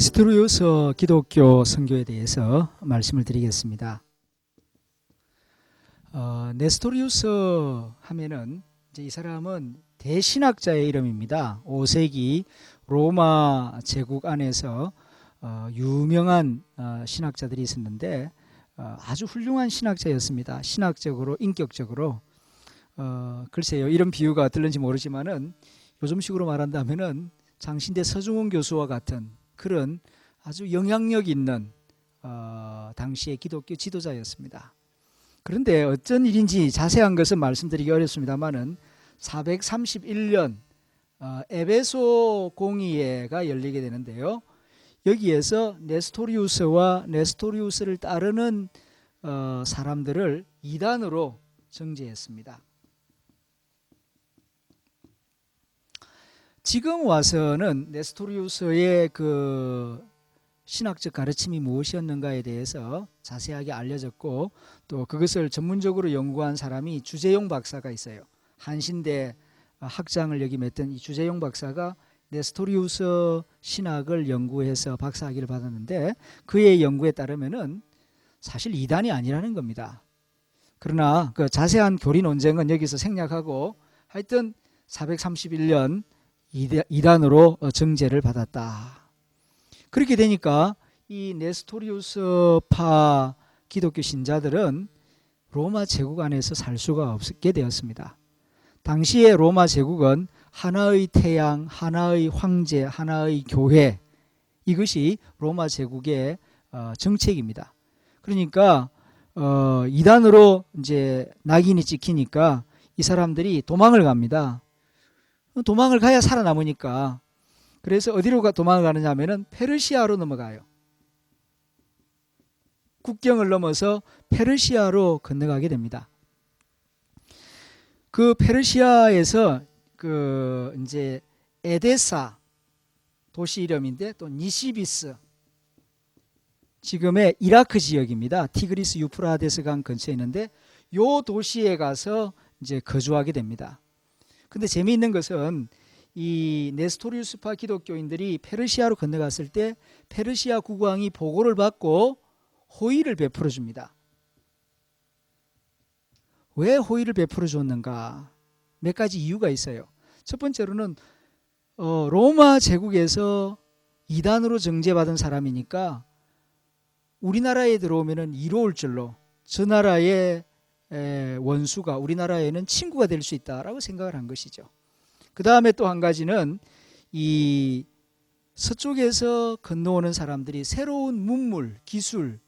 네스토리우스 기독교 선교에 대해서 말씀을 드리겠습니다. 어, 네스토리우스 하면은 이제 이 사람은 대신학자의 이름입니다. 5세기 로마 제국 안에서 어, 유명한 어, 신학자들이 있었는데 어, 아주 훌륭한 신학자였습니다. 신학적으로 인격적으로 어, 글쎄요 이런 비유가 들는지 모르지만은 요즘식으로 말한다면은 장신대 서중훈 교수와 같은 그런 아주 영향력 있는 어, 당시의 기독교 지도자였습니다. 그런데 어쩐 일인지 자세한 것은 말씀드리기 어렵습니다만은 431년 어, 에베소 공의회가 열리게 되는데요. 여기에서 네스토리우스와 네스토리우스를 따르는 어, 사람들을 이단으로 정죄했습니다. 지금 와서는 네스토리우스의 그 신학적 가르침이 무엇이었는가에 대해서 자세하게 알려졌고 또 그것을 전문적으로 연구한 사람이 주재용 박사가 있어요. 한신대 학장을 역임했던 이 주재용 박사가 네스토리우스 신학을 연구해서 박사학위를 받았는데 그의 연구에 따르면은 사실 이단이 아니라는 겁니다. 그러나 그 자세한 교리 논쟁은 여기서 생략하고 하여튼 431년 이단으로 정죄를 받았다. 그렇게 되니까 이 네스토리우스파 기독교 신자들은 로마 제국 안에서 살 수가 없게 되었습니다. 당시의 로마 제국은 하나의 태양, 하나의 황제, 하나의 교회 이것이 로마 제국의 어, 정책입니다. 그러니까 어, 이단으로 이제 낙인이 찍히니까 이 사람들이 도망을 갑니다. 도망을 가야 살아남으니까 그래서 어디로 가 도망을 가느냐 하면은 페르시아로 넘어가요. 국경을 넘어서 페르시아로 건너가게 됩니다. 그 페르시아에서 그 이제 에데사 도시 이름인데 또 니시비스 지금의 이라크 지역입니다. 티그리스 유프라데스 강 근처에 있는데 요 도시에 가서 이제 거주하게 됩니다. 근데 재미있는 것은 이 네스토리우스파 기독교인들이 페르시아로 건너갔을 때 페르시아 국왕이 보고를 받고 호의를 베풀어 줍니다. 왜 호의를 베풀어 줬는가? 몇 가지 이유가 있어요. 첫 번째로는 어, 로마 제국에서 이단으로 정죄받은 사람이니까 우리나라에 들어오면은 이로울 줄로 저 나라의 에, 원수가 우리나라에는 친구가 될 수 있다라고 생각을 한 것이죠. 그 다음에 또 한 가지는 이 서쪽에서 건너오는 사람들이 새로운 문물, 기술,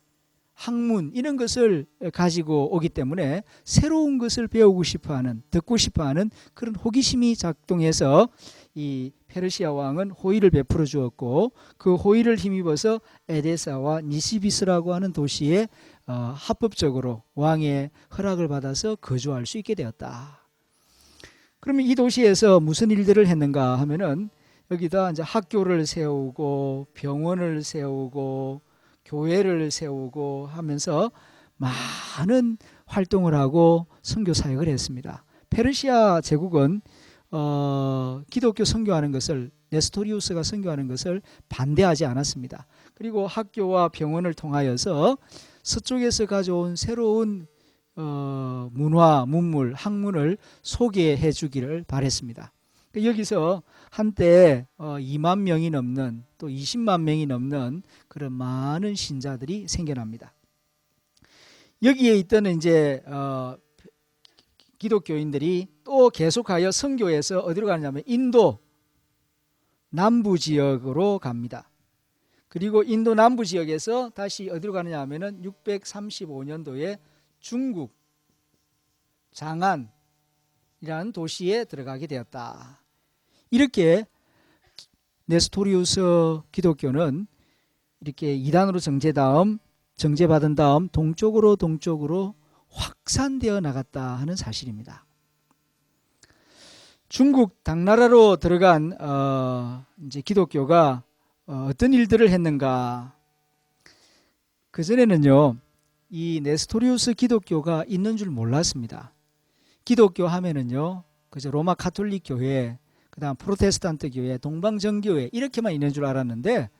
학문 이런 것을 가지고 오기 때문에 새로운 것을 배우고 싶어하는, 듣고 싶어하는 그런 호기심이 작동해서 이 페르시아 왕은 호의를 베풀어 주었고 그 호의를 힘입어서 에데사와 니시비스라고 하는 도시에 어, 합법적으로 왕의 허락을 받아서 거주할 수 있게 되었다. 그러면 이 도시에서 무슨 일들을 했는가 하면은 여기다 이제 학교를 세우고 병원을 세우고 교회를 세우고 하면서 많은 활동을 하고 선교 사역을 했습니다. 페르시아 제국은 어, 기독교 선교하는 것을 네스토리우스가 선교하는 것을 반대하지 않았습니다. 그리고 학교와 병원을 통하여서 서쪽에서 가져온 새로운 어, 문화, 문물, 학문을 소개해 주기를 바랬습니다. 그 여기서 한때 어, 2만 명이 넘는 또 20만 명이 넘는 그런 많은 신자들이 생겨납니다. 여기에 있던 이제 어, 기독교인들이 또 계속하여 선교에서 어디로 가느냐면 인도 남부 지역으로 갑니다. 그리고 인도 남부 지역에서 다시 어디로 가느냐 하면은 635년도에 중국 장안이라는 도시에 들어가게 되었다. 이렇게 네스토리우스 기독교는 이렇게 이단으로 정제 다음 정제받은 다음 동쪽으로 동쪽으로 확산되어 나갔다 하는 사실입니다. 중국 당나라로 들어간 어, 이제 기독교가 어, 어떤 일들을 했는가? 그 전에는요, 이 네스토리우스 기독교가 있는 줄 몰랐습니다. 기독교 하면은요, 그저 로마 카톨릭 교회, 그다음 프로테스탄트 교회, 동방정교회 이렇게만 있는 줄 알았는데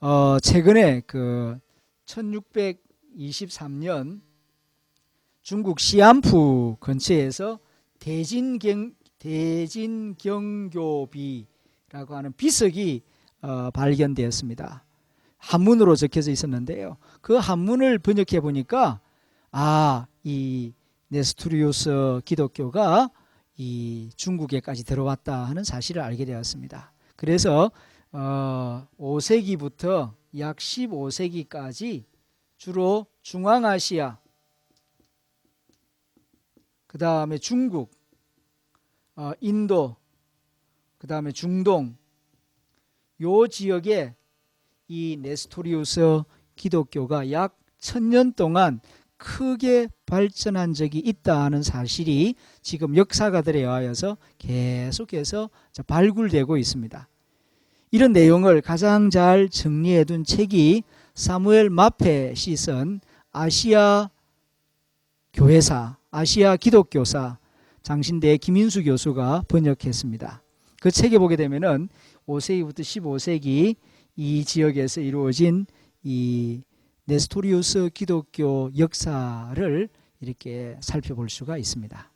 어, 최근에 그 1623년 중국 시안푸 근처에서 대진경 대진경교비라고 하는 비석이 어, 발견되었습니다. 한문으로 적혀져 있었는데요. 그 한문을 번역해 보니까 아, 이 네스토리우스 기독교가 이 중국에까지 들어왔다 하는 사실을 알게 되었습니다. 그래서 어, 5세기부터 약 15세기까지 주로 중앙아시아, 그 다음에 중국, 어, 인도, 그 다음에 중동, 요 지역에 이 네스토리우스 기독교가 약 천년 동안 크게 발전한 적이 있다는 사실이 지금 역사가들에 의하여서 계속해서 발굴되고 있습니다. 이런 내용을 가장 잘 정리해 둔 책이 사무엘 마페시 쓴 아시아 교회사, 아시아 기독교사 장신대 김인수 교수가 번역했습니다. 그 책에 보게 되면은 5세기부터 15세기 이 지역에서 이루어진 이 네스토리우스 기독교 역사를 이렇게 살펴볼 수가 있습니다.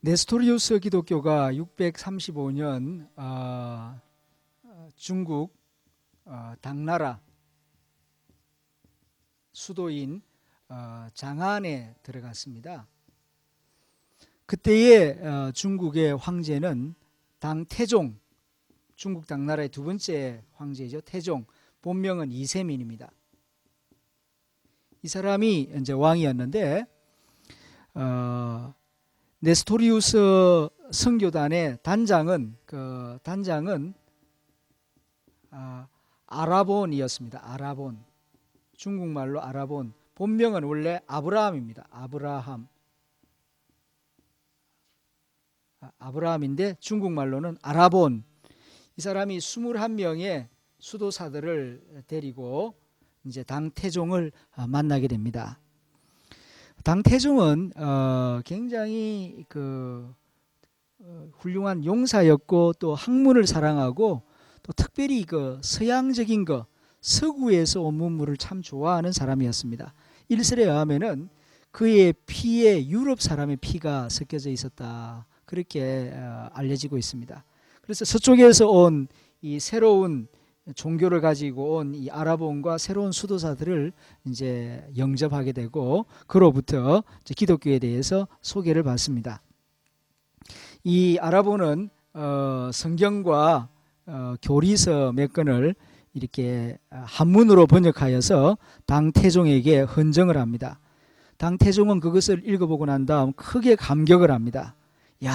네스토리우스 기독교가 635년 어, 중국 어, 당나라 수도인 어, 장안에 들어갔습니다. 그때의 어, 중국의 황제는 당 태종, 중국 당나라의 두 번째 황제죠. 태종, 본명은 이세민입니다. 이 사람이 이제 왕이었는데 어, 네스토리우스 선교단의 단장은 그 단장은 아, 아라본이었습니다. 아라본. 중국말로 아라본. 본명은 원래 아브라함입니다. 아브라함. 아, 아브라함인데 중국말로는 아라본. 이 사람이 21명의 수도사들을 데리고 이제 당 태종을 아, 만나게 됩니다. 당 태종은 어, 굉장히 그 어, 훌륭한 용사였고 또 학문을 사랑하고 또 특별히 그 서양적인 거 서구에서 온 문물을 참 좋아하는 사람이었습니다. 일설에 의하면은 그의 피에 유럽 사람의 피가 섞여져 있었다 그렇게 어, 알려지고 있습니다. 그래서 서쪽에서 온 이 새로운 종교를 가지고 온 이 아라본과 새로운 수도사들을 이제 영접하게 되고 그로부터 기독교에 대해서 소개를 받습니다. 이 아라본은 어, 성경과 어, 교리서 몇 권을 이렇게 한문으로 번역하여서 당 태종에게 헌정을 합니다. 당 태종은 그것을 읽어보고 난 다음 크게 감격을 합니다. 야,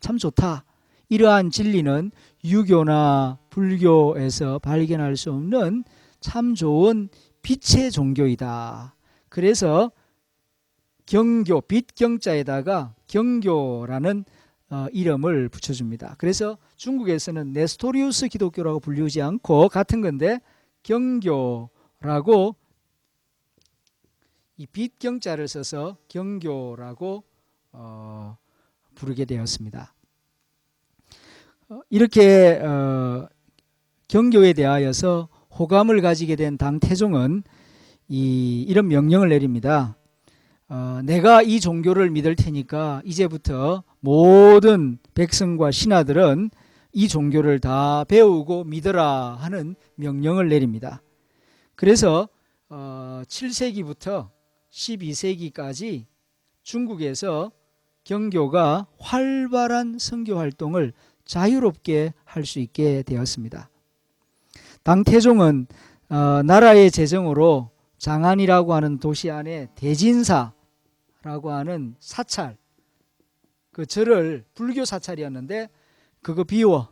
참 좋다. 이러한 진리는 유교나 불교에서 발견할 수 없는 참 좋은 빛의 종교이다. 그래서 경교, 빛 경자에다가 경교라는 어, 이름을 붙여줍니다. 그래서 중국에서는 네스토리우스 기독교라고 불리지 않고 같은 건데 경교라고 이 빛 경자를 써서 경교라고 어, 부르게 되었습니다. 어, 이렇게 어, 경교에 대하여서 호감을 가지게 된 당 태종은 이, 이런 명령을 내립니다. 어, 내가 이 종교를 믿을 테니까 이제부터 모든 백성과 신하들은 이 종교를 다 배우고 믿어라 하는 명령을 내립니다. 그래서 어, 7세기부터 12세기까지 중국에서 경교가 활발한 선교 활동을 자유롭게 할 수 있게 되었습니다. 당 태종은 어, 나라의 재정으로 장안이라고 하는 도시 안에 대진사라고 하는 사찰 그 절을 불교 사찰이었는데 그거 비워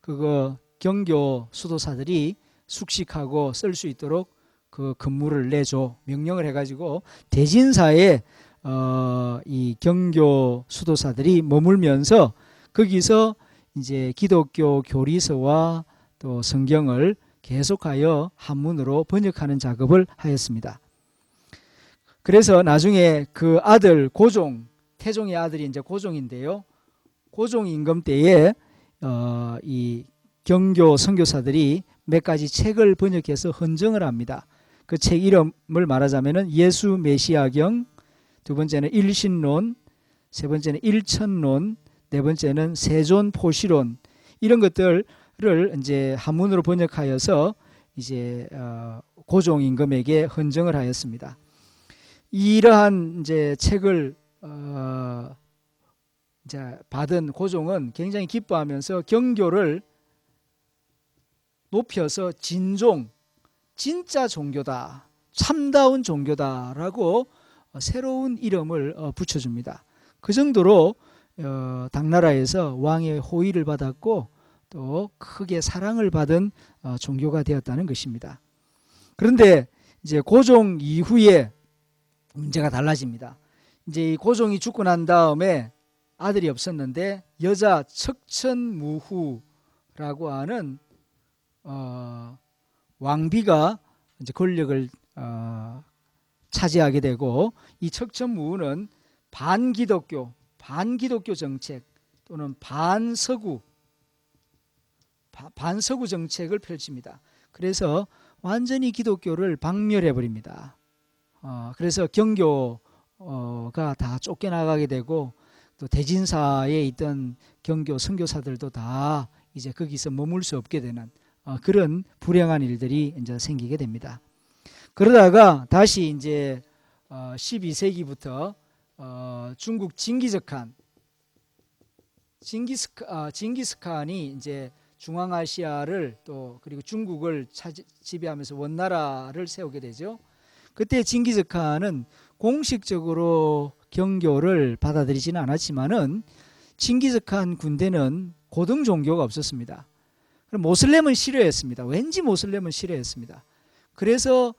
그거 경교 수도사들이 숙식하고 쓸 수 있도록 그 근무를 내줘 명령을 해가지고 대진사에 어, 이 경교 수도사들이 머물면서 거기서 이제 기독교 교리서와 또 성경을 계속하여 한문으로 번역하는 작업을 하였습니다. 그래서 나중에 그 아들 고종 태종의 아들이 이제 고종인데요. 고종 임금 때에 어, 이 경교 선교사들이 몇 가지 책을 번역해서 헌정을 합니다. 그 책 이름을 말하자면은 예수 메시아경, 두 번째는 일신론, 세 번째는 일천론, 네 번째는 세존 포시론 이런 것들을 이제 한문으로 번역하여서 이제 어, 고종 임금에게 헌정을 하였습니다. 이러한 이제 책을 어, 이제 받은 고종은 굉장히 기뻐하면서 경교를 높여서 진종, 진짜 종교다, 참다운 종교다라고 어, 새로운 이름을 어, 붙여줍니다. 그 정도로 어, 당나라에서 왕의 호의를 받았고 또 크게 사랑을 받은 어, 종교가 되었다는 것입니다. 그런데 이제 고종 이후에 문제가 달라집니다. 이제 이 고종이 죽고 난 다음에 아들이 없었는데 여자 척천무후라고 하는 어, 왕비가 이제 권력을 어, 차지하게 되고 이 척천무후는 반기독교, 반기독교 정책 또는 반서구 바- 반서구 정책을 펼칩니다. 그래서 완전히 기독교를 박멸해 버립니다. 어, 그래서 경교가 다 쫓겨나가게 되고 또 대진사에 있던 경교 선교사들도 다 이제 거기서 머물 수 없게 되는 어, 그런 불행한 일들이 이제 생기게 됩니다. 그러다가 다시 이제 어, 12세기부터 어, 중국 징기즈칸 징기스카 아, 징기스칸이 이제 중앙아시아를 또 그리고 중국을 차지, 지배하면서 원나라를 세우게 되죠. 그때 징기즈칸은 공식적으로 경교를 받아들이지는 않았지만은 징기즈칸 군대는 고등 종교가 없었습니다. 모슬렘은 싫어했습니다. 왠지 모슬렘은 싫어했습니다. 그래서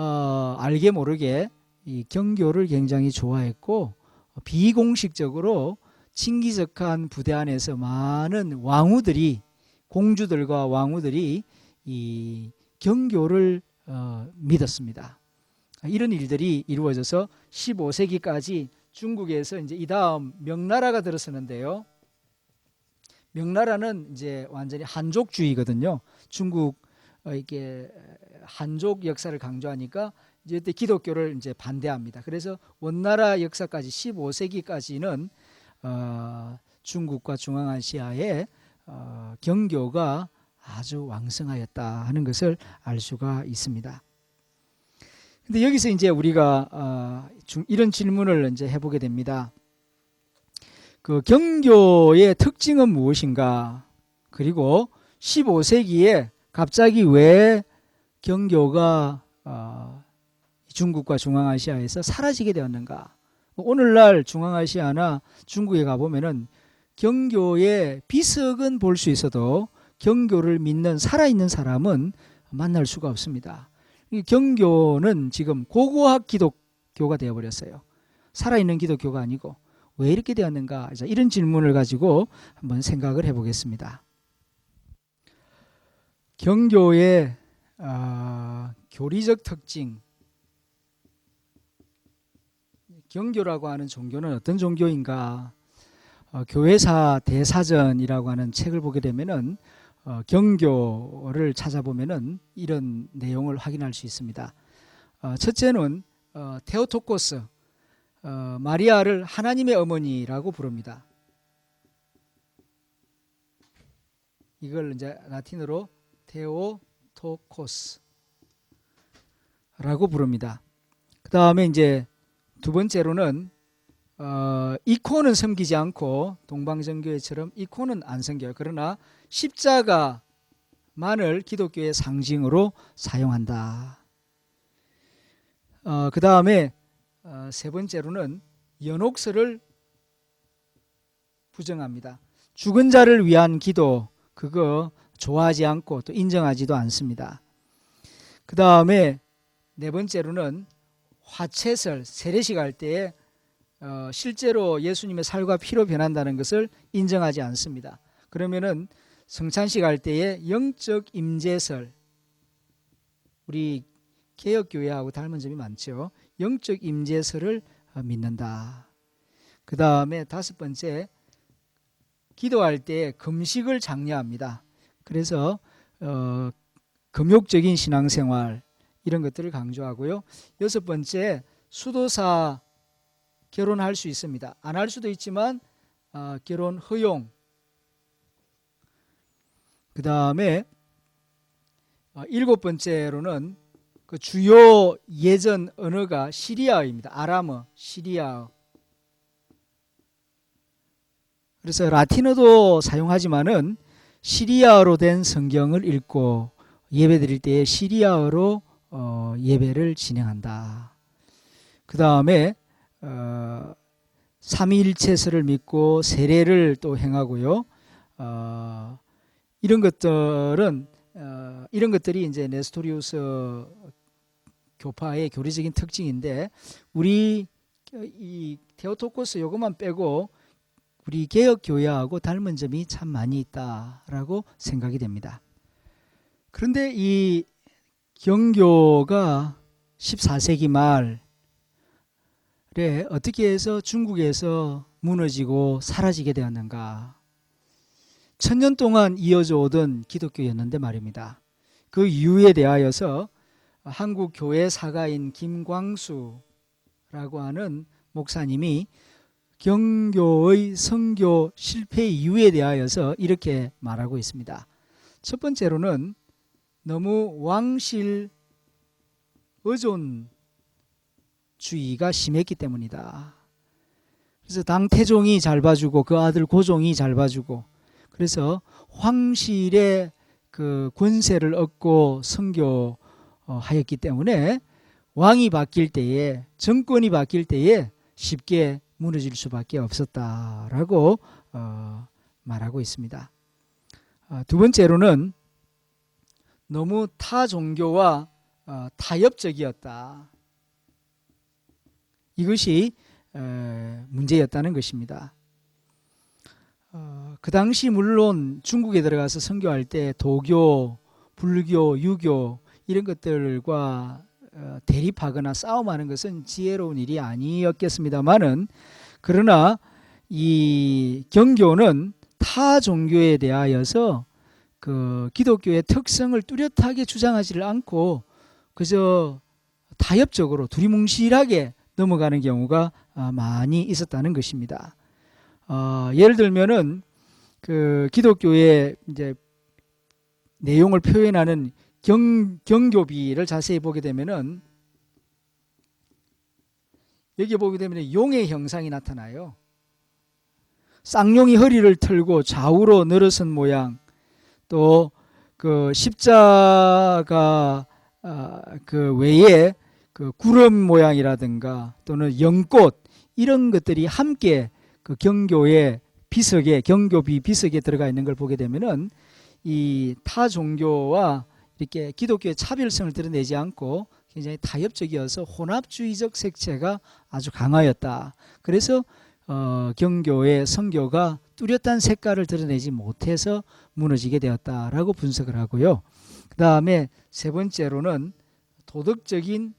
어, 알게 모르게 이 경교를 굉장히 좋아했고 비공식적으로 칭기즈칸 부대 안에서 많은 왕후들이 공주들과 왕후들이 이 경교를 어, 믿었습니다. 이런 일들이 이루어져서 15세기까지 중국에서 이제 이 다음 명나라가 들어서는데요. 명나라는 이제 완전히 한족주의거든요. 중국 어, 이게 한족 역사를 강조하니까 이제 그때 기독교를 이제 반대합니다. 그래서 원나라 역사까지 15세기까지는 어, 중국과 중앙아시아에 어, 경교가 아주 왕성하였다 하는 것을 알 수가 있습니다. 근데 여기서 이제 우리가 어, 중, 이런 질문을 이제 해보게 됩니다. 그 경교의 특징은 무엇인가? 그리고 15세기에 갑자기 왜 경교가 어, 중국과 중앙아시아에서 사라지게 되었는가? 오늘날 중앙아시아나 중국에 가보면은 경교의 비석은 볼 수 있어도 경교를 믿는 살아있는 사람은 만날 수가 없습니다. 이 경교는 지금 고고학 기독교가 되어버렸어요. 살아있는 기독교가 아니고 왜 이렇게 되었는가? 자, 이런 질문을 가지고 한번 생각을 해보겠습니다. 경교의 아, 교리적 특징, 경교라고 하는 종교는 어떤 종교인가? 어, 교회사 대사전이라고 하는 책을 보게 되면은 어, 경교를 찾아보면은 이런 내용을 확인할 수 있습니다. 어, 첫째는 어, 테오토코스 어, 마리아를 하나님의 어머니라고 부릅니다. 이걸 이제 라틴어로 테오토코스라고 부릅니다. 그 다음에 이제 두 번째로는 어, 이코는 섬기지 않고 동방정교회처럼 이코는 안 섬겨요. 그러나 십자가만을 기독교의 상징으로 사용한다. 어, 그 다음에 어, 세 번째로는 연옥설을 부정합니다. 죽은 자를 위한 기도 그거 좋아하지 않고 또 인정하지도 않습니다. 그 다음에 네 번째로는 화채설 세례식 할 때에 어, 실제로 예수님의 살과 피로 변한다는 것을 인정하지 않습니다. 그러면은 성찬식 할 때에 영적 임재설 우리 개혁교회하고 닮은 점이 많죠. 영적 임재설을 어, 믿는다. 그 다음에 다섯 번째 기도할 때 금식을 장려합니다. 그래서 어, 금욕적인 신앙생활 이런 것들을 강조하고요. 여섯 번째 수도사 결혼할 수 있습니다. 안 할 수도 있지만 아, 결혼 허용. 그 다음에 어, 일곱 번째로는 그 주요 예전 언어가 시리아어입니다. 아람어, 시리아어. 그래서 라틴어도 사용하지만은 시리아어로 된 성경을 읽고 예배 드릴 때에 시리아어로 어, 예배를 진행한다. 그 다음에 어, 삼위일체설을 믿고 세례를 또 행하고요. 어, 이런 것들은 어, 이런 것들이 이제 네스토리우스 교파의 교리적인 특징인데 우리 이 테오토코스 요것만 빼고 우리 개혁 교회하고 닮은 점이 참 많이 있다라고 생각이 됩니다. 그런데 이 경교가 14세기 말에 어떻게 해서 중국에서 무너지고 사라지게 되었는가? 천년 동안 이어져 오던 기독교였는데 말입니다. 그 이유에 대하여서 한국 교회 사가인 김광수라고 하는 목사님이 경교의 선교 실패 이유에 대하여서 이렇게 말하고 있습니다. 첫 번째로는 너무 왕실 의존주의가 심했기 때문이다. 그래서 당 태종이 잘 봐주고 그 아들 고종이 잘 봐주고 그래서 황실의 그 권세를 얻고 선교하였기 때문에 왕이 바뀔 때에 정권이 바뀔 때에 쉽게 무너질 수밖에 없었다라고 어, 말하고 있습니다. 어, 두 번째로는 너무 타 종교와 어, 타협적이었다. 이것이 에, 문제였다는 것입니다. 어, 그 당시 물론 중국에 들어가서 선교할 때 도교, 불교, 유교 이런 것들과 어, 대립하거나 싸움하는 것은 지혜로운 일이 아니었겠습니다만은 그러나 이 경교는 타 종교에 대하여서 그 기독교의 특성을 뚜렷하게 주장하지를 않고 그저 타협적으로 두리뭉실하게 넘어가는 경우가 아, 많이 있었다는 것입니다. 어, 예를 들면은 그 기독교의 이제 내용을 표현하는 경, 경교비를 자세히 보게 되면은 여기 보게 되면 용의 형상이 나타나요. 쌍용이 허리를 털고 좌우로 늘어선 모양, 또 그 십자가 아, 그 외에 그 구름 모양이라든가 또는 연꽃 이런 것들이 함께 그 경교의 비석에 경교비 비석에 들어가 있는 걸 보게 되면은 이 타 종교와 이렇게 기독교의 차별성을 드러내지 않고 굉장히 타협적이어서 혼합주의적 색채가 아주 강하였다. 그래서 어, 경교의 성교가 뚜렷한 색깔을 드러내지 못해서 무너지게 되었다라고 분석을 하고요. 그 다음에 세 번째로는 도덕적인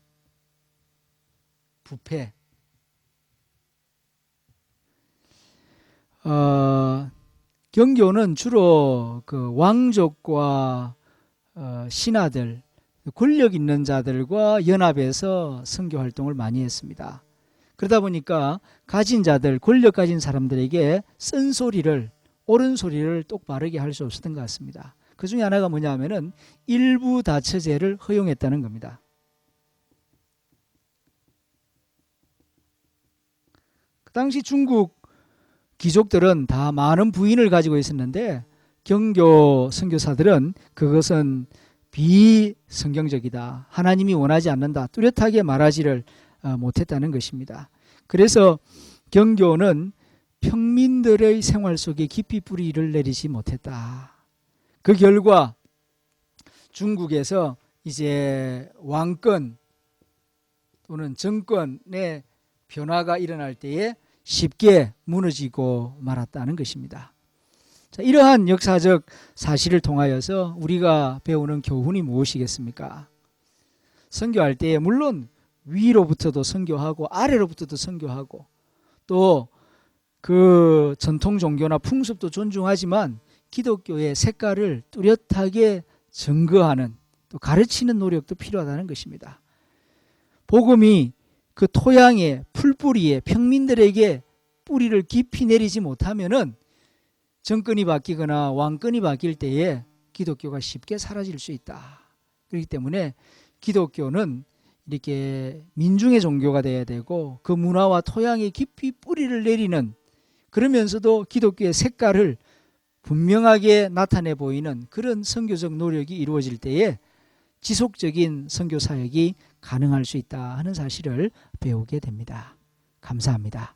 부패. 어, 경교는 주로 그 왕족과 어, 신하들, 권력 있는 자들과 연합해서 선교 활동을 많이 했습니다. 그러다 보니까 가진 자들, 권력 가진 사람들에게 쓴 소리를, 옳은 소리를 똑바르게 할 수 없었던 것 같습니다. 그 중에 하나가 뭐냐 하면은 일부 다처제를 허용했다는 겁니다. 그 당시 중국 귀족들은 다 많은 부인을 가지고 있었는데 경교 선교사들은 그것은 비성경적이다. 하나님이 원하지 않는다. 뚜렷하게 말하지를 어, 못했다는 것입니다. 그래서 경교는 평민들의 생활 속에 깊이 뿌리를 내리지 못했다. 그 결과 중국에서 이제 왕권 또는 정권의 변화가 일어날 때에 쉽게 무너지고 말았다는 것입니다. 자, 이러한 역사적 사실을 통하여서 우리가 배우는 교훈이 무엇이겠습니까? 선교할 때에 물론 위로부터도 선교하고 아래로부터도 선교하고 또 그 전통 종교나 풍습도 존중하지만 기독교의 색깔을 뚜렷하게 증거하는 또 가르치는 노력도 필요하다는 것입니다. 복음이 그 토양에 풀뿌리에 평민들에게 뿌리를 깊이 내리지 못하면은 정권이 바뀌거나 왕권이 바뀔 때에 기독교가 쉽게 사라질 수 있다. 그렇기 때문에 기독교는 이렇게 민중의 종교가 돼야 되고 그 문화와 토양에 깊이 뿌리를 내리는 그러면서도 기독교의 색깔을 분명하게 나타내 보이는 그런 선교적 노력이 이루어질 때에 지속적인 선교 사역이 가능할 수 있다 하는 사실을 배우게 됩니다. 감사합니다.